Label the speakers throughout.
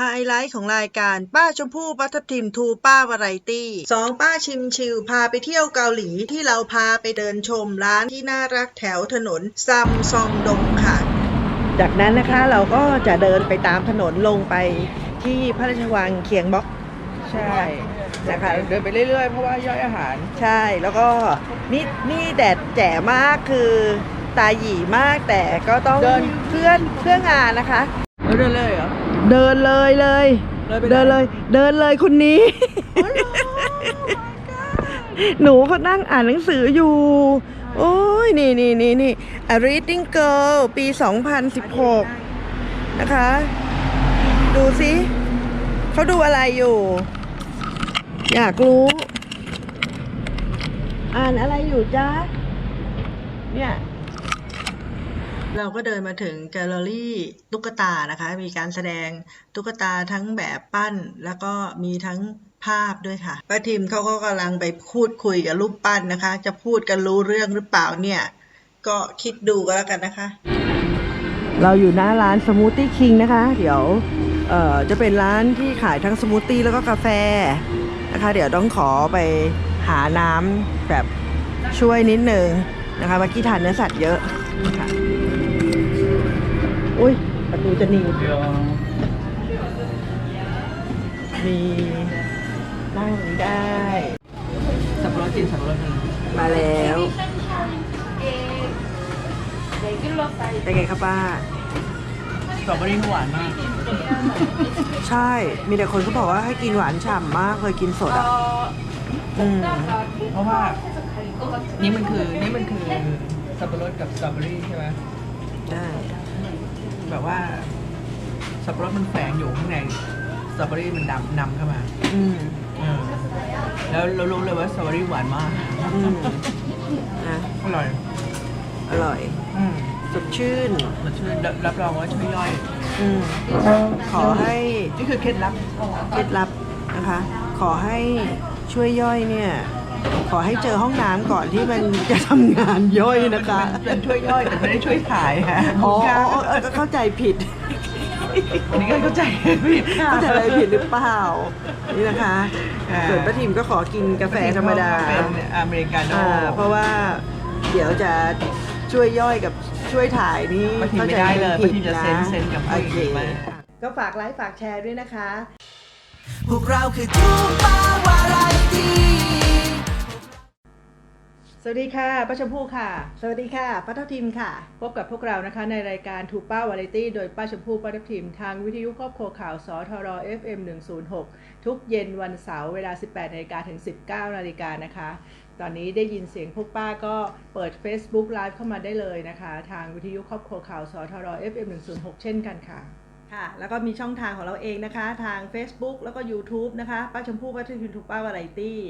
Speaker 1: ไฮไลท์ของรายการป้าชมพู่ปัททิมทูป้าวาไรตี้สองป้าชิมชิวพาไปเที่ยวเกาหลีที่เราพาไปเดินชมร้านที่น่ารักแถวถนนซัมซองดงค่ะ จากนั้นนะคะเราก็จะเดินไปตามถนนลงไปที่พระราชวังเคียงบ็อก
Speaker 2: ใช่
Speaker 1: นะคะ
Speaker 2: เดินไปเรื่อยๆ เพราะว่าย่อยอาหาร
Speaker 1: ใช่แล้วก็นี่นี่แดดแจ๋มากคือตาหยีมากแต่ก็ต้อง
Speaker 2: เดิน
Speaker 1: เพื่อนเพื่องานนะคะ
Speaker 2: แล้วเดินเลยเหรอ
Speaker 1: เดินเลยเลย
Speaker 2: เลยไปไหน
Speaker 1: เดินเลย เดินเลยคนนี้ หนูเขานั่งอ่านหนังสืออยู่ โอ้ย นี่นี่นี่นี่ A Reading Girl ปี 2016 นะคะ ดูสิเขาดูอะไรอยู่ อยากรู้ อ่านอะไรอยู่จ๊ะ เนี่ย เราก็เดินมาถึงแกลเลอรี่ตุ๊กตานะคะ มีการแสดงตุ๊กตาทั้งแบบปั้น แล้วก็มีทั้งภาพด้วยค่ะป้าทิมเขาก็กำลังไปพูดคุยกับรูปปั้นนะคะ จะพูดกันรู้เรื่องหรือเปล่าเนี่ย ก็คิดดูก็แล้วกันนะคะ เราอยู่หน้าร้านสมูทตี้คิงนะคะ เดี๋ยวเอ่อจะเป็นร้านที่ขายทั้งสมูทตี้แล้วก็กาแฟนะคะ เดี๋ยวต้องขอไปหาน้ำแบบช่วยนิดนึงนะคะเมื่อกี้ทานเนื้อสัตว์เยอะค่ะ อุ้ยประตูจะหนีบมีนั่งได้
Speaker 2: สับปะรดกินสับปะรดหนึ่ง
Speaker 1: มาแล้วเป็นไงครับป้า
Speaker 2: สตรอเบอรี่หวานมาก
Speaker 1: ใช่ มีแต่คนก็บอกว่าให้กินหวานฉ่ำมากเคยกินสดอะอืม
Speaker 2: เพราะว่า นี่มันคือ นี่มันคือสับปะรดกับสตรอเบอรี่ใช่ไหม
Speaker 1: ใช่
Speaker 2: แบบว่า สับปะรดมันแฝงอยู่ข้างในสตรอเบอรี่มันดำนำเข้ามา
Speaker 1: อืม
Speaker 2: เออแล้วเรารู้เลยว่าสตรอเบอรี่หวานมาก
Speaker 1: อืมนะ
Speaker 2: อร่อย
Speaker 1: อร่อย
Speaker 2: อืม
Speaker 1: สดชื่น
Speaker 2: มันช่วยรับรับรองว่าช่วยย่อย
Speaker 1: อืมขอให้
Speaker 2: นี่คือเคล็ดลับ
Speaker 1: เคล็ดลับนะคะ ขอให้ช่วยย่อยเนี่ย ขอให้เจอห้องน้ำก่อนที่มันจะทำงานย่อยนะคะ
Speaker 2: มันเป็นช่วยย่อยแต่ไม่ได้ช่วยถ่ายฮะ
Speaker 1: อ๋ออ๋ออ๋อเออก็เข้าใจผิด
Speaker 2: อันนี้ก็เข้าใจผิดค่ะ
Speaker 1: เข้าใจอะไรผิดหรือเปล่า นี่นะคะ
Speaker 2: อ่า
Speaker 1: ส่วนป้าทิมก็ขอกินกาแฟธรรมดา
Speaker 2: เป็นอเมริกาโน่
Speaker 1: อ่าเพราะว่าเดี๋ยวจะช่วยย่อยกับช่วยถ่ายนี่
Speaker 2: ป้าทิมไม่ได้เลย
Speaker 1: ข้าใจ
Speaker 2: ป้าทิมจะเซ็นเซ็นกับผู้
Speaker 1: โอ
Speaker 2: หญิง
Speaker 1: เค
Speaker 2: มาก
Speaker 1: ก็ฝากไลค์ฝากแชร์ด้วยนะคะ
Speaker 2: พวกเราคือทูปาวาไรตี้
Speaker 1: ส วัสดีค่ะป้าชมพู่ค่ะ สวัสดีค่ะป้าทับทิมค่ะ
Speaker 3: พบกับพวกเรานะคะในรายการทูป้าวาไรตี้โดยป้าชมพู่ป้าทับทิม ทางวิทยุครอบครัวข่าวสทร FM 106 ทุกเย็นวันเสาร์เวลา 18นาฬิกาถึง 19นาฬิกานะคะ ตอนนี้ได้ยินเสียงพวกป้าก็เปิด Facebook Live เข้ามาได้เลยนะคะ ทางวิทยุครอบครัวข่าวสทร FM 106 เช่นกันค่ะ
Speaker 1: ค่ะ แล้วก็มีช่องทางของเราเองนะคะ ทาง Facebook แล้วก็ YouTube นะคะป้าชมพู่ป้าทับทิมทุกป้าวาไรตี้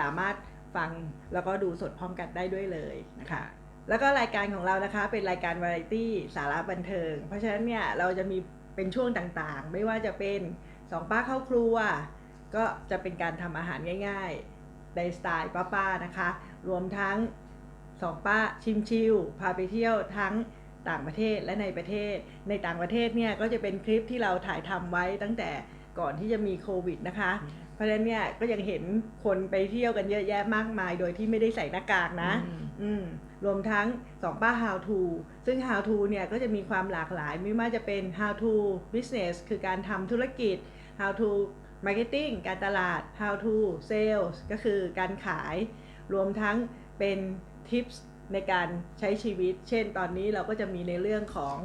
Speaker 1: สามารถ ฟังแล้วก็ดูสดพร้อมกันได้ด้วยเลยนะคะ แล้วก็รายการของเรานะคะเป็นรายการวาไรตี้สาระบันเทิง เพราะฉะนั้นเนี่ยเราจะมีเป็นช่วงต่างๆ ไม่ว่าจะเป็นสองป้าเข้าครัว ก็จะเป็นการทำอาหารง่ายๆในสไตล์ป้าๆนะคะ รวมทั้งสองป้าชิมชิวพาไปเที่ยวทั้งต่างประเทศและในประเทศ ในต่างประเทศเนี่ยก็จะเป็นคลิปที่เราถ่ายทำไว้ตั้งแต่ก่อนที่จะมีโควิดนะคะ เพราะฉะนั้นเนี่ยก็ยังเห็นคนไปเที่ยวกันเยอะแยะมากมาย โดยที่ไม่ได้ใส่หน้ากากนะ อืมรวมทั้งสองป้า how to ซึ่ง how to เนี่ยก็จะมีความหลากหลาย ไม่ว่าจะเป็น how to business คือการทำธุรกิจ how to marketing การตลาด how to sales ก็คือการขาย รวมทั้งเป็น tips ในการใช้ชีวิต เช่นตอนนี้เราก็จะมีในเรื่องของ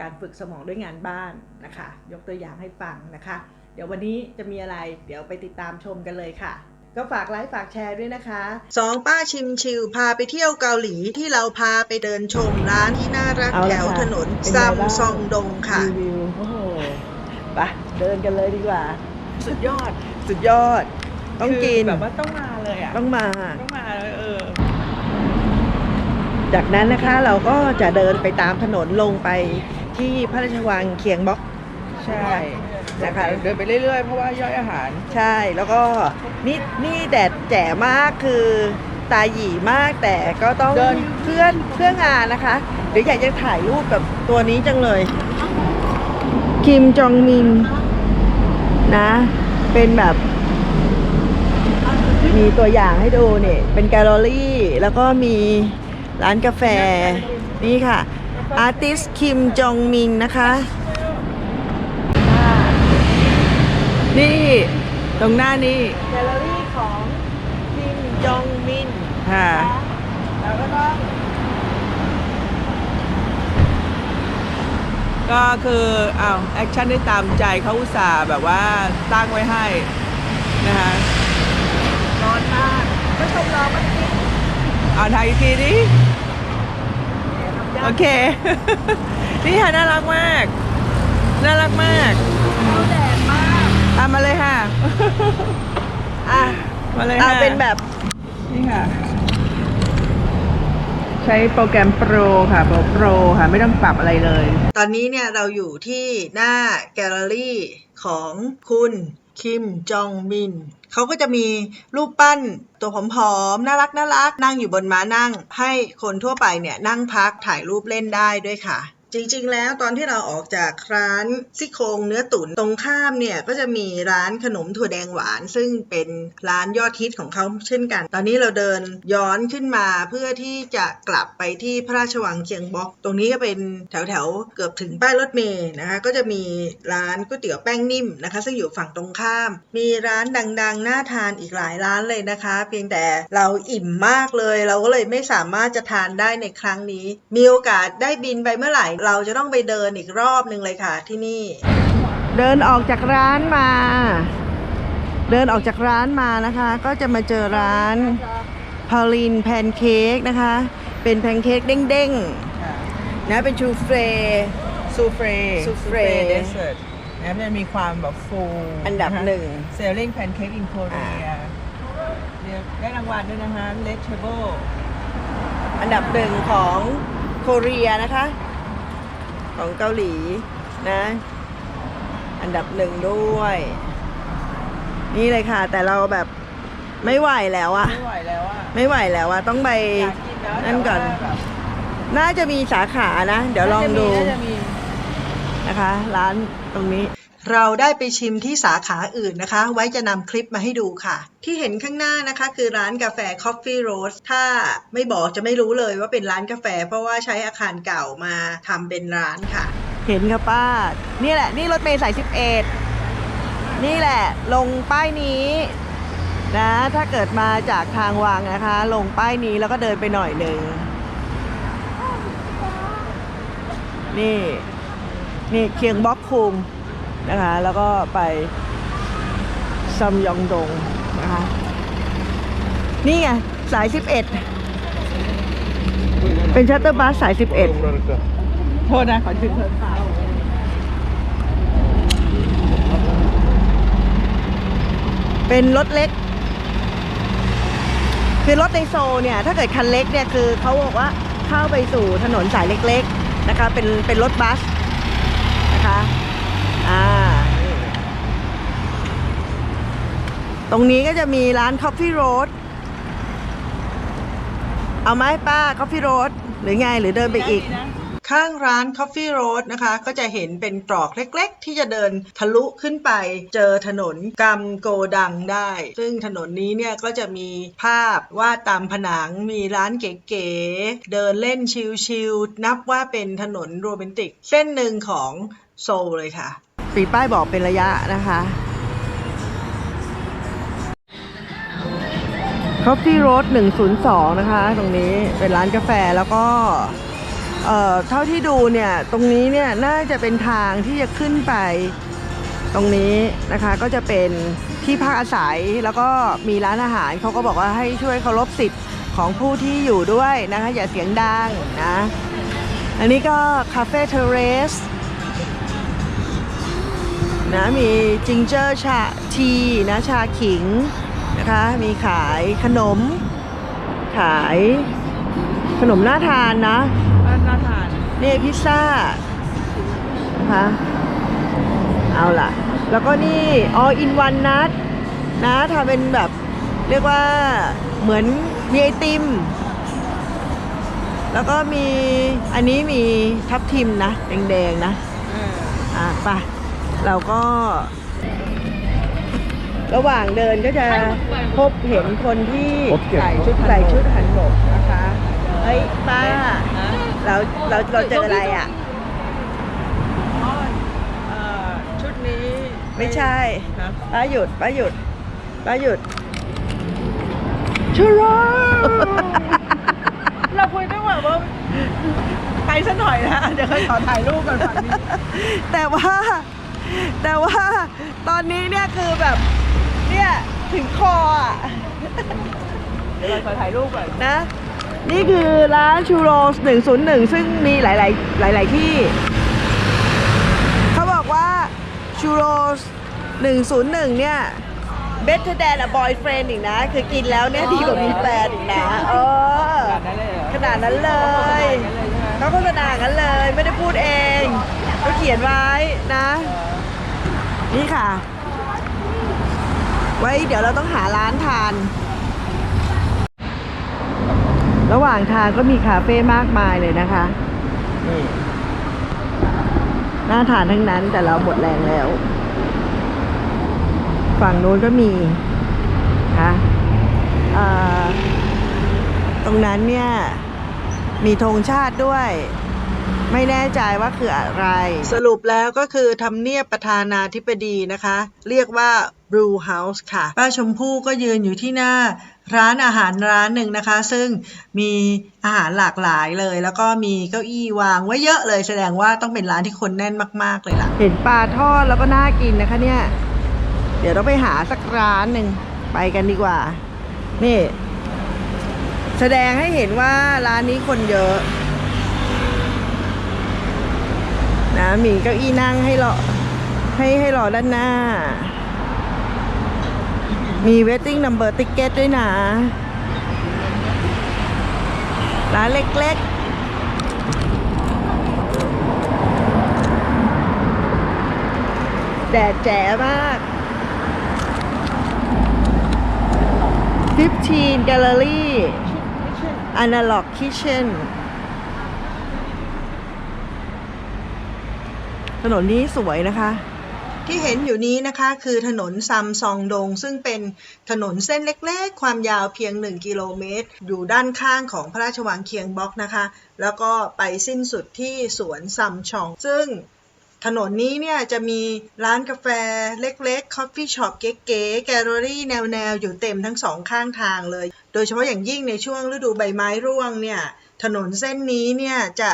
Speaker 1: การฝึกสมองด้วยงานบ้านนะคะ ยกตัวอย่างให้ฟังนะคะ เดี๋ยววันนี้จะมีอะไร เดี๋ยวไปติดตามชมกันเลยค่ะ ก็ฝากไลค์ฝากแชร์ด้วยนะคะสองป้าชิมชิวพาไปเที่ยวเกาหลีที่เราพาไปเดินชมร้านที่น่ารัก
Speaker 3: เอาละ
Speaker 1: แถว
Speaker 3: ค่ะ
Speaker 1: ถนน
Speaker 3: เป็นไง
Speaker 1: ซัม
Speaker 3: บ้าง
Speaker 1: ซองดงค่ะ
Speaker 3: รีวิวโอ้โหไปเดินกันเลยดีกว่า
Speaker 2: สุดยอด
Speaker 1: สุดยอด ต้องกิน
Speaker 2: คือแบบว่าต้องมาเลยอะ
Speaker 1: ต้องมา
Speaker 2: ต้องมาเลยเออ
Speaker 1: จากนั้นนะคะเราก็จะเดินไปตามถนนลงไปที่พระราชวังเคียงบ็อก
Speaker 2: ใช่
Speaker 1: นะคะ
Speaker 2: เดินไปเรื่อยๆ เพราะว่าย่อยอาหาร
Speaker 1: ใช่แล้วก็นี่นี่แดดแจ๋มากคือตาหยีมากแต่ก็ต้อง
Speaker 2: เดิน
Speaker 1: เพื่อนเพื่องานนะคะเดี๋ยวอยากจะถ่ายรูปกับตัวนี้จังเลย คิมจองมินนะ เป็นแบบ มีตัวอย่างให้ดูเนี่ย เป็นแกลเลอรี่ แล้วก็มีร้านกาแฟ นี่ค่ะ อาร์ติสคิมจองมินนะคะ นี่ ตรงหน้านี่แกลเลอรี่ของคิมจองมินค่ะแล้วก็ต้องก็คืออ้าวแอคชั่นได้ตามใจเขาอุตส่าห์แบบว่าตั้งไว้ให้นะคะร้อนมากก็ชมร้อนมันกินอ่าถ่ายอีกทีดิโอเค นี่ค่ะน่ารักมาก น่ารักมากแดดมาก อะมาเลยค่ะ อะมาเลย
Speaker 3: อ่า
Speaker 1: ค่ะ
Speaker 3: เป็นแบบ
Speaker 1: นี่ค่ะ ใช้โปรแกรมโปรค่ะโปรโปรค่ะ ไม่ต้องปรับอะไรเลย
Speaker 3: ตอนนี้เนี่ยเราอยู่ที่หน้าแกลเลอรี่ของคุณคิมจองมิน เขาก็จะมีรูปปั้นตัวผอมๆ น่ารักน่ารักนั่งอยู่บนม้านั่ง ให้คนทั่วไปเนี่ยนั่งพักถ่ายรูปเล่นได้ด้วยค่ะ จริงๆ แล้วตอนที่เราออกจากร้านซี่โครงเนื้อตุ๋นตรงข้ามเนี่ยก็จะมีร้านขนมถั่วแดงหวาน ซึ่งเป็นร้านยอดฮิตของเขาเช่นกัน ตอนนี้เราเดินย้อนขึ้นมาเพื่อที่จะกลับไปที่พระราชวังเชียงบอก ตรงนี้ก็เป็นแถวๆ เกือบถึงป้ายรถเมล์นะคะก็จะมีร้านก๋วยเตี๋ยวแป้งนิ่มนะคะซึ่งอยู่ฝั่งตรงข้าม มีร้านดังๆ น่าทานอีกหลายร้านเลยนะคะ เพียงแต่เราอิ่มมากเลย เราก็เลยไม่สามารถจะทานได้ในครั้งนี้ มีโอกาสได้บินไปเมื่อไหร่เราจะต้องไปเดินอีกรอบหนึ่งเลยค่ะที่นี่
Speaker 1: เดินออกจากร้านมา เดินออกจากร้านมานะคะ ก็จะมาเจอร้านพาลินแพนเค้กนะคะ เป็นแพนเค้กเด้งๆนะเป็นชูเฟร
Speaker 2: ซูเฟร
Speaker 1: ซูเฟร
Speaker 2: เดสเซอร์ตนะมันจะมีความแบบฟู
Speaker 1: อันดับหนึ่ง
Speaker 2: เซลลิงแพนเค้กอินโคเรียได้รางวัลด้วยนะคะเลชเบิล
Speaker 1: อันดับหนึ่งของโคเรียนะคะ ของเกาหลีนะ อันดับหนึ่งด้วย นี่เลยค่ะ แต่เราแบบไม่ไหวแล้วอะ
Speaker 2: ไม่ไหวแล้วอะ
Speaker 1: ไม่ไหวแล้วอะต้องไป
Speaker 2: อยากกินแล้ว
Speaker 1: นั่นก่อน
Speaker 2: แต่ว่าแบบ
Speaker 1: น่าจะมีสาขานะ เดี๋ยวลองดู
Speaker 2: น่าจะมี
Speaker 1: นะคะ ร้านตรงนี้
Speaker 3: เราได้ไปชิมที่สาขาอื่นนะคะ ไว้จะนำคลิปมาให้ดูค่ะ ที่เห็นข้างหน้านะคะ คือร้านกาแฟ Coffee Roast ถ้าไม่บอกจะไม่รู้เลยว่าเป็นร้านกาแฟ เพราะว่าใช้อาคารเก่ามาทำเป็นร้านค่ะ
Speaker 1: เห็นค่ะป้า นี่แหละ นี่รถเมล์สายสิบเอ็ดนี่แหละ ลงป้ายนี้นะ ถ้าเกิดมาจากทางวังนะคะ ลงป้ายนี้แล้วก็เดินไปหน่อยหนึ่งนี่ นี่เคียงบล็อกคุม นะคะ แล้วก็ไปซัมยองดงนะคะ นี่ไง สาย 11 เป็นชัตเตอร์บัสสาย 11
Speaker 2: โทษนะ ขอถึงเถอ
Speaker 1: เป็นรถเล็ก คือรถในโซเนี่ย ถ้าเกิดคันเล็กเนี่ย คือเขาบอกว่าเข้าไปสู่ถนนสายเล็กๆ นะคะ เป็นเป็นรถบัสนะคะ อ่านี่ตรงนี้ก็จะมีร้าน Coffee Road เอาไหมป้า Coffee Road หรือไงหรือเดินไปอีก
Speaker 3: ข้างร้าน Coffee Road นะคะ ก็จะเห็นเป็นตรอกเล็กๆ ที่จะเดินทะลุขึ้นไป เจอถนนกำโกดังได้ ซึ่งถนนนี้เนี่ยก็จะมีภาพวาดตามผนังมีร้านเก๋ๆ เดินเล่นชิลๆ นับว่าเป็นถนนโรแมนติก เส้นหนึ่งของโซลเลยค่ะ
Speaker 1: สีป้ายบอกเป็นระยะนะคะ Coffee Road 102 นะคะ ตรงนี้เป็นร้านกาแฟแล้วก็ เอ่อ เท่าที่ดูเนี่ย ตรงนี้เนี่ยน่าจะเป็นทางที่จะขึ้นไป ตรงนี้นะคะก็จะเป็นที่พักอาศัยแล้วก็มีร้านอาหารเขาก็บอกว่าให้ช่วยเคารพสิทธิ์ของผู้ที่อยู่ด้วยนะคะ อย่าเสียงดังนะ อันนี้ก็คาเฟ่เทเรส นะมีจิงเจอร์ชาทีนะชาขิงนะคะมีขายขนม ขายขนมน่าทานนะ
Speaker 2: น่าทาน
Speaker 1: นี่พิซซ่านะคะเอาล่ะ แล้วก็นี่ all in one นัดนะทำเป็นแบบเรียกว่าเหมือนมีไอติม แล้วก็มีอันนี้มีทับทิมนะ แดงๆนะอะไป เราก็ ระหว่างเดินก็จะพบเห็นคนที่
Speaker 2: พบเห็น
Speaker 1: ใส่ชุดใส่ชุดหันหมกนะคะเฮ้ยป้าเราเราเราเจออะไรอะ
Speaker 2: เอ่อชุดนี้
Speaker 1: ไม่ใช่
Speaker 2: ครับ
Speaker 1: ป้าหยุดป้าหยุดป้าหยุดชูโร
Speaker 2: เราคุยต้องแบบว่าไปซะหน่อยนะเดี๋ยวเขาขอถ่ายรูปกันฝั่งนี้
Speaker 1: แต่ว่า แต่ว่าตอนนี้เนี่ยคือแบบ เนี่ยถึงคออะ
Speaker 2: เดี๋ยวเราขอถ่ายรูปก่อน
Speaker 1: นะ นี่คือร้านชูโรส101 ซึ่งมีหลาย ๆ หลาย ๆ ที่ เขาบอกว่าชูโรส101 เนี่ย better than a boyfriend อีกนะ คือกินแล้วเนี่ยดีกว่ามีแฟนอีกนะ เออ
Speaker 2: ขนาดนั้นเลยเหรอ
Speaker 1: ขนาดนั้นเลยเขาโฆษณาอย่างนั้นเลย ไม่ได้พูดเองเขาเขียนไว้นะ นี่ค่ะ ไว้เดี๋ยวเราต้องหาร้านทาน ระหว่างทางก็มีคาเฟ่มากมายเลยนะคะ นี่น่าทานทั้งนั้นแต่เราหมดแรงแล้ว ฝั่งโน้นก็มีนะตรงนั้นเนี่ย มีธงชาติด้วย ไม่แน่ใจว่าคืออะไร สรุปแล้วก็คือทำเนียบประธานาธิบดีนะคะ เรียกว่า Blue House ค่ะ ป้าชมพู่ก็ยืนอยู่ที่หน้าร้านอาหารร้านหนึ่งนะคะ ซึ่งมีอาหารหลากหลายเลย แล้วก็มีเก้าอี้วางไว้เยอะเลยแสดงว่าต้องเป็นร้านที่คนแน่นมาก ๆ เลยล่ะ เห็นปลาทอดแล้วก็น่ากินนะคะเนี่ย เดี๋ยวต้องไปหาสักร้านหนึ่งไปกันดีกว่า นี่ แสดงให้เห็นว่าร้านนี้คนเยอะ นะมีเก้าอี้นั่งให้รอให้ให้รอด้านหน้า มี waiting number ticket ด้วยนะ ร้านเล็กๆแดดแจ๋มาก15 Gallery Analog Kitchen ถนนนี้สวยนะคะ ที่เห็นอยู่นี้นะคะคือถนนซัมซองดง ซึ่งเป็นถนนเส้นเล็กๆ ความยาวเพียง 1 กิโลเมตร อยู่ด้านข้างของพระราชวังเคียงบ็อกนะคะ แล้วก็ไปสิ้นสุดที่สวนซัมชอง ซึ่งถนนนี้เนี่ยจะมีร้านกาแฟเล็กๆ คอฟฟี่ช็อปเก๋ๆ แกลเลอรี่แนวๆ อยู่เต็มทั้งสองข้างทางเลย โดยเฉพาะอย่างยิ่งในช่วงฤดูใบไม้ร่วงเนี่ย ถนนเส้นนี้เนี่ยจะ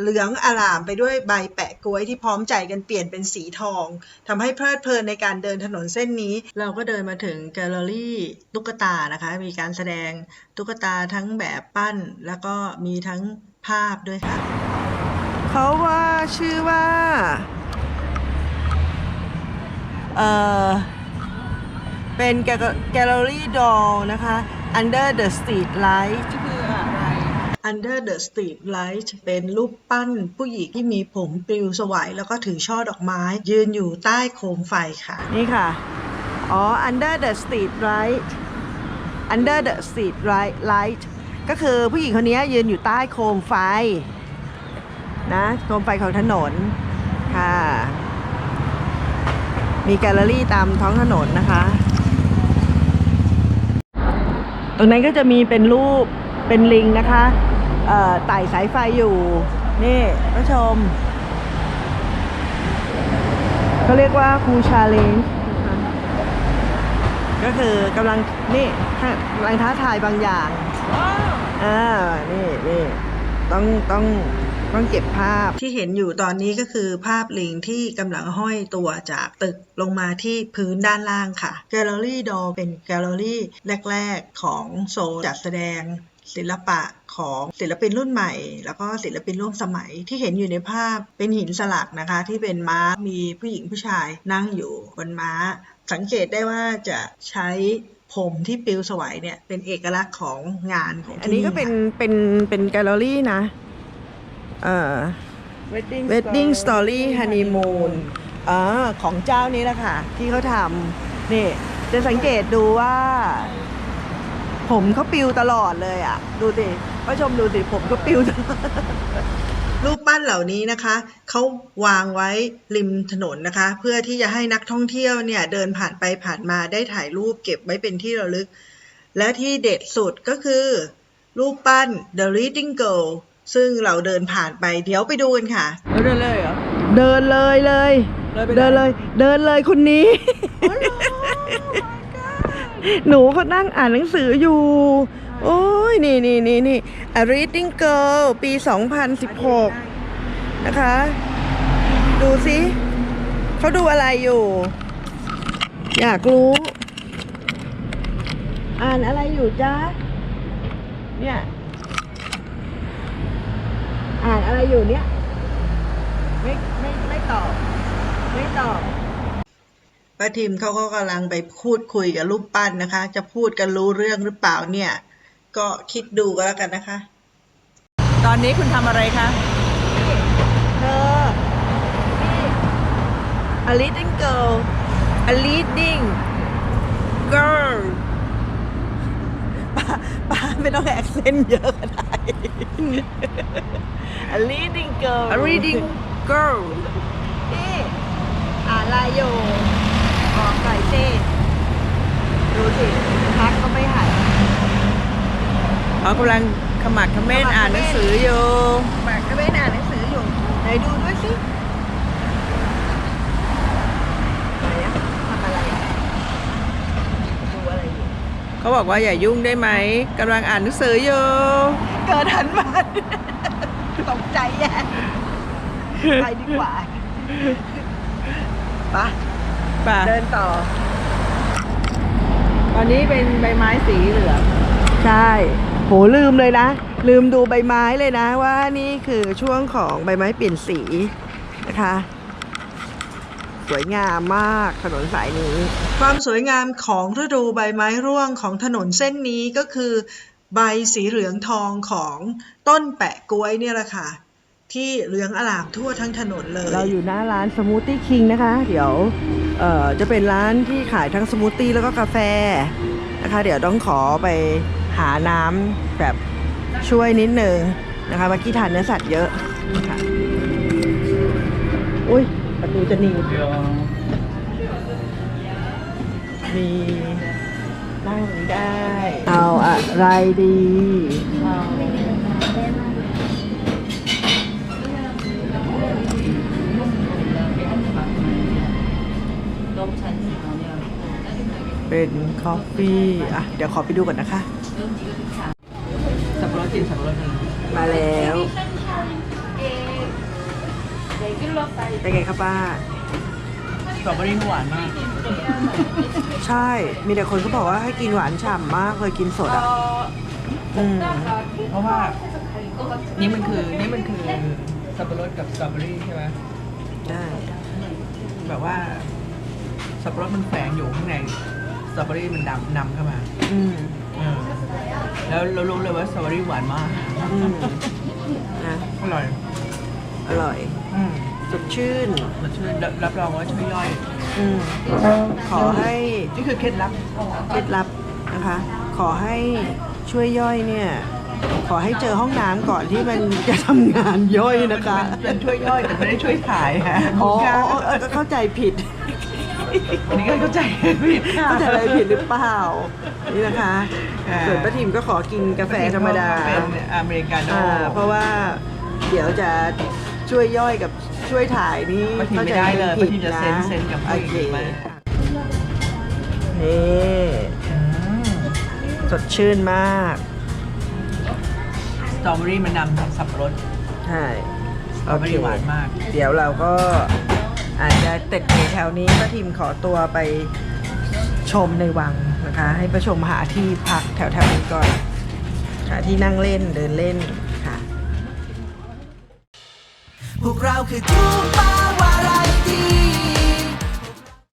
Speaker 1: เหลืองอารามไปด้วยใบแปะกล้วยที่พร้อมใจกันเปลี่ยนเป็นสีทองทำให้เพลิดเพลินในการเดินถนนเส้นนี้ เราก็เดินมาถึงแกลเลอรี่ตุ๊กตานะคะ มีการแสดงตุ๊กตาทั้งแบบปั้น แล้วก็มีทั้งภาพด้วยค่ะ เขาว่าชื่อว่าเอ่อเป็นแกลเลอรี่ดอลนะคะ Under the Street Light
Speaker 2: คืออะไร
Speaker 1: Under the Street Light เป็นรูปปั้นผู้หญิงที่มีผมปลิวสวัยแล้วก็ถือช่อดอกไม้ ยืนอยู่ใต้โคมไฟค่ะ นี่ค่ะ อ๋อ Under the Street Light Under the Street Light Light ก็คือผู้หญิงคนนี้ยืนอยู่ใต้โคมไฟ นะโคมไฟของถนนค่ะ มีแกลเลอรี่ตามท้องถนนนะคะ ตรงนั้นก็จะมีเป็นรูปเป็นลิงนะคะ ไต่สายไฟอยู่ นี่ผู้ชมเขาเรียกว่าคูชาเลนจ์ก็คือกำลังนี่กำลังท้าทายบางอย่างอ่านี่นี่ต้องต้องต้องเก็บภาพที่เห็นอยู่ตอนนี้ก็คือภาพลิงที่กำลังห้อยตัวจากตึกลงมาที่พื้นด้านล่างค่ะ แกลเลอรี่ดอเป็นแกลเลอรี่แรก ๆ ของโซนจัดแสดง ศิลปะของศิลปินรุ่นใหม่ แล้วก็ศิลปินร่วมสมัยที่เห็นอยู่ในภาพเป็นหินสลักนะคะ ที่เป็นม้ามีผู้หญิงผู้ชายนั่งอยู่บนม้า สังเกตได้ว่าจะใช้ผมที่ปลิวสวัยเนี่ยเป็นเอกลักษณ์ของงานของอันนี้ก็เป็นเป็นเป็นแกลเลอรี่นะเอ่อ
Speaker 2: wedding
Speaker 1: Wedding Story Honeymoon อ่าของเจ้านี้แหละค่ะ ที่เขาทำนี่จะสังเกตดูว่า ผมเขาปิวตลอดเลยอะ ดูสิผู้ชมดูสิผมก็ปิวตลอด
Speaker 3: รูปปั้นเหล่านี้นะคะ เขาวางไว้ริมถนนนะคะ เพื่อที่จะให้นักท่องเที่ยวเนี่ยเดินผ่านไปผ่านมาได้ถ่ายรูปเก็บไว้เป็นที่ระลึก และที่เด็ดสุดก็คือ รูปปั้น The Reading Girl ซึ่งเราเดินผ่านไปเดี๋ยวไปดูกันค่ะ
Speaker 2: แล้วเดินเลยเหรอ
Speaker 1: เดินเลยเลย
Speaker 2: เลยไปไหน
Speaker 1: เดินเลย เดินเลยคนนี้ หนูเขานั่งอ่านหนังสืออยู่ โอ้ย นี่นี่นี่นี่ A Reading Girl ปี 2016 นะคะ ดูสิเขาดูอะไรอยู่ อยากรู้ อ่านอะไรอยู่จ๊ะเนี่ย อ่านอะไรอยู่เนี่ย ไม่ไม่ไม่ตอบ ไม่ตอบ
Speaker 3: ป้าทิมเขาก็กำลังไปพูดคุยกับรูปปั้นนะคะ จะพูดกันรู้เรื่องหรือเปล่าเนี่ย ก็คิดดูก็แล้วกันนะคะ
Speaker 2: ตอนนี้คุณทำอะไรคะ
Speaker 1: เธอ A leading girl A leading girl ป้าป้าไม่ต้องแอคเซนต์เยอะก็ได้ A leading girl
Speaker 2: A reading girl
Speaker 1: นี่อ่านอะไรอยู่ บอกหน่อยสิดูสิพักก็ไม่หัน
Speaker 2: เขากำลังขมักเขม้นอ่านหนังสืออยู่
Speaker 1: แบกก็ไม่อ่านหนังสืออยู่ไหนดูด้วยสิไหนอะทำอะไรอะดูอะไรอยู่
Speaker 2: เขาบอกว่าอย่ายุ่งได้ไหมกำลังอ่านหนังสืออยู่
Speaker 1: เกิดหันมาตกใจแย่ไปดีกว่า ไปะ
Speaker 2: ป่ะ
Speaker 1: เดินต่อ
Speaker 2: ตอนนี้เป็นใบไม้สีเหลือง
Speaker 1: ใช่ โหลืมเลยนะ ลืมดูใบไม้เลยนะ ว่านี่คือช่วงของใบไม้เปลี่ยนสีนะคะ สวยงามมากถนนสายนี้
Speaker 3: ความสวยงามของฤดูใบไม้ร่วงของถนนเส้นนี้ก็คือ ใบสีเหลืองทองของต้นแปะกล้วยเนี่ยแหละค่ะ ที่เหลืองอลามทั่วทั้งถนนเลย
Speaker 1: เราอยู่หน้าร้านสมูทตี้คิงนะคะ เดี๋ยวเอ่อจะเป็นร้านที่ขายทั้งสมูทตี้แล้วก็กาแฟนะคะ เดี๋ยวต้องขอไปหาน้ำแบบช่วยนิดนึงนะคะเมื่อกี้ทานเนื้อสัตว์เยอะนะคะอุ้ยประตูจะหนีบมีนั่งได้ เอาอะไรดีเป็นคอฟฟี่อะ เดี๋ยวขอไปดูก่อนนะคะ
Speaker 2: สับปะรดกินสับปะรด
Speaker 1: มาแล้วเป็นไงครับป้า
Speaker 2: สตรอเบอรี่หวานมาก
Speaker 1: ใช่ มีแต่คนก็บอกว่าให้กินหวานฉ่ำมากเลยกินสดอะอืม
Speaker 2: เพราะว่า นี่มันคือนี่มันคือสับปะรดกับสตรอเบอรี่ใช่ไหม
Speaker 1: ได้
Speaker 2: แบบว่าสับปะรดมันแฝงอยู่ข้างในส ตรอเบอรี่มันดำนำเข้ามา
Speaker 1: อืม
Speaker 2: เออแล้วเรารู้เลยว่าสตรอเบอรี่หวานมาก
Speaker 1: อืมนะ
Speaker 2: อร่อย
Speaker 1: อร่อย
Speaker 2: อืม
Speaker 1: สดชื่น
Speaker 2: มันช่วยรับรับรองว่าช่วยย่อย
Speaker 1: อืมขอให้
Speaker 2: นี่คือเคล็ดลับ
Speaker 1: เคล็ดลับนะคะ ขอให้ช่วยย่อยเนี่ย ขอให้เจอห้องน้ำก่อนที่มันจะทำงานย่อยนะคะ
Speaker 2: เป็นช่วยย่อยแต่ไม่ได้ช่วยถ่ายฮะ
Speaker 1: อ๋ออ๋ออ๋อเออเข้าใจผิด
Speaker 2: อันนี้ก็เข้าใจผิดค่ะ
Speaker 1: เข้าใจอะไรผิดหรือเปล่า นี่นะคะ
Speaker 2: อ่า
Speaker 1: ส่วนป้าทิมก็ขอกินกาแฟธรรมดา
Speaker 2: เป็นอเมริกาโน่
Speaker 1: อ่าเพราะว่าเดี๋ยวจะช่วยย่อยกับช่วยถ่ายนี่
Speaker 2: ป้าทิม
Speaker 1: เข้า
Speaker 2: ไม่
Speaker 1: ใจ
Speaker 2: ได้เลย
Speaker 1: ผิ
Speaker 2: ป้าทิมจะเซ็นเซ็นกับ
Speaker 1: โอ
Speaker 2: ผู้ห
Speaker 1: เค
Speaker 2: ญิงมา
Speaker 1: นี่
Speaker 2: อืม
Speaker 1: สดชื่นมาก
Speaker 2: สตรอเบอรี่มันนำสับปะรด
Speaker 1: ใช่
Speaker 2: สตรอเบอรี่หวานมาก
Speaker 1: เดี๋ยวเราก็ อาจจะเต็ดในแถวนี้ป้าทิมขอตัวไปชมในวังนะคะ ให้ประชมหาที่พักแถวๆนี้ก่อนหาที่นั่งเล่นเดินเล่นค่ะ
Speaker 3: พวกเราคือทูปาวารายตี